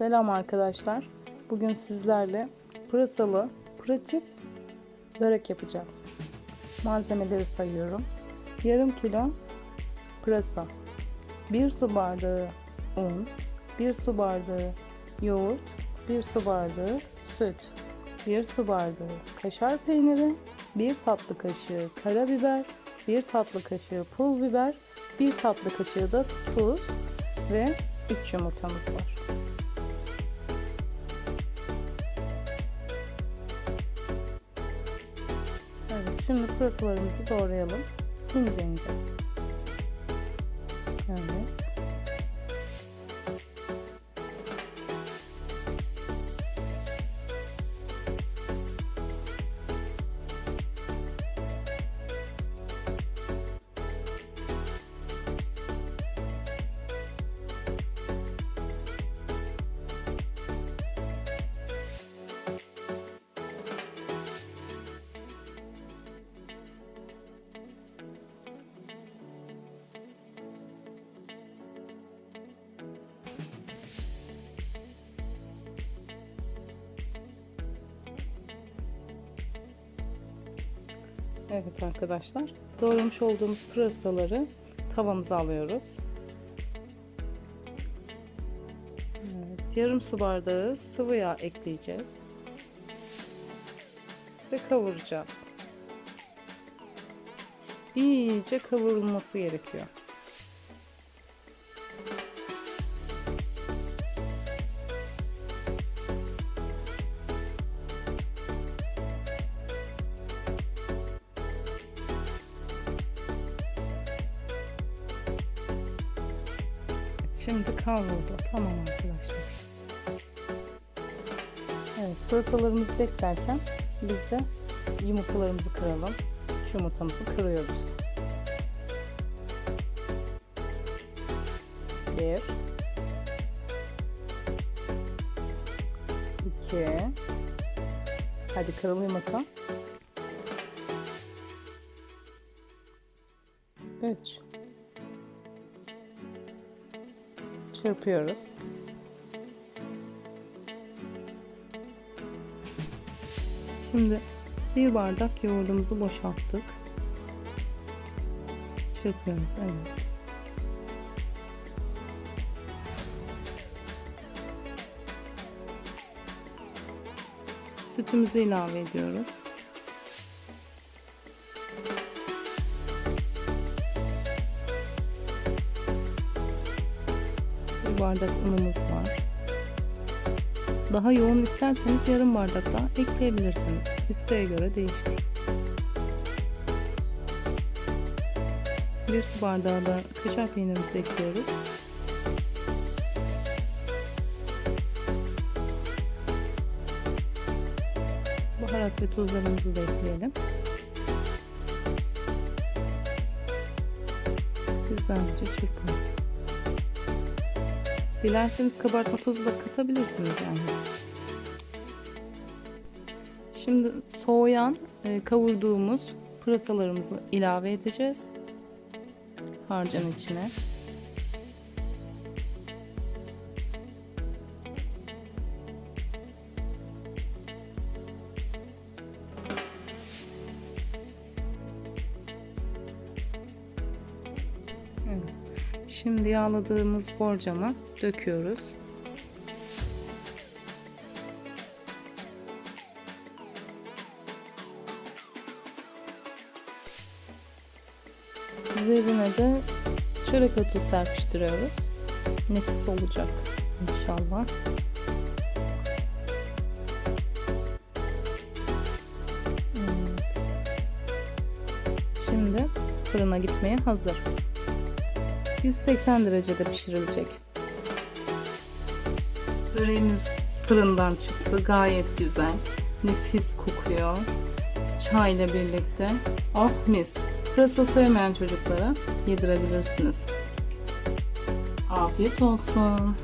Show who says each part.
Speaker 1: Selam arkadaşlar. Bugün sizlerle pırasalı, pratik börek yapacağız. Malzemeleri sayıyorum. Yarım kilo pırasa, 1 su bardağı un, 1 su bardağı yoğurt, 1 su bardağı süt, 1 su bardağı kaşar peyniri, 1 tatlı kaşığı karabiber, 1 tatlı kaşığı pul biber, 1 tatlı kaşığı da tuz ve 3 yumurtamız var. Şimdi pırasalarımızı doğrayalım. İnce ince. Evet. Evet arkadaşlar, doğramış olduğumuz pırasaları tavamıza alıyoruz. Evet, yarım su bardağı sıvı yağ ekleyeceğiz. Ve kavuracağız. İyice kavrulması gerekiyor. Şimdi kavruldu. Tamam arkadaşlar. Evet, pırasalarımızı beklerken biz de yumurtalarımızı kıralım. Şu yumurtamızı kırıyoruz. Bir. iki, Hadi kırıl yumurta. Üç. Çırpıyoruz. Şimdi bir bardak yoğurdumuzu boşalttık. Çırpıyoruz. Evet. Sütümüzü ilave ediyoruz. Bardak unumuz var. Daha yoğun isterseniz yarım bardak daha ekleyebilirsiniz. İsteğe göre değişir. Bir su bardağı da kaşar peynirimizi ekliyoruz. Baharat ve tuzlarımızı da ekleyelim. Güzelce çırpalım. Dilerseniz kabartma tozu da katabilirsiniz yani. Şimdi soğuyan e, kavurduğumuz pırasalarımızı ilave edeceğiz. Harcın içine. Evet. Şimdi yağladığımız borcamı döküyoruz. Üzerine de çörek otu serpiştiriyoruz. Nefis olacak inşallah. Evet. Şimdi fırına gitmeye hazır. 180 derecede pişirilecek. Böreğimiz fırından çıktı. Gayet güzel. Nefis kokuyor. Çayla birlikte. Oh mis. Pırasa sevmeyen çocuklara yedirebilirsiniz. Afiyet olsun.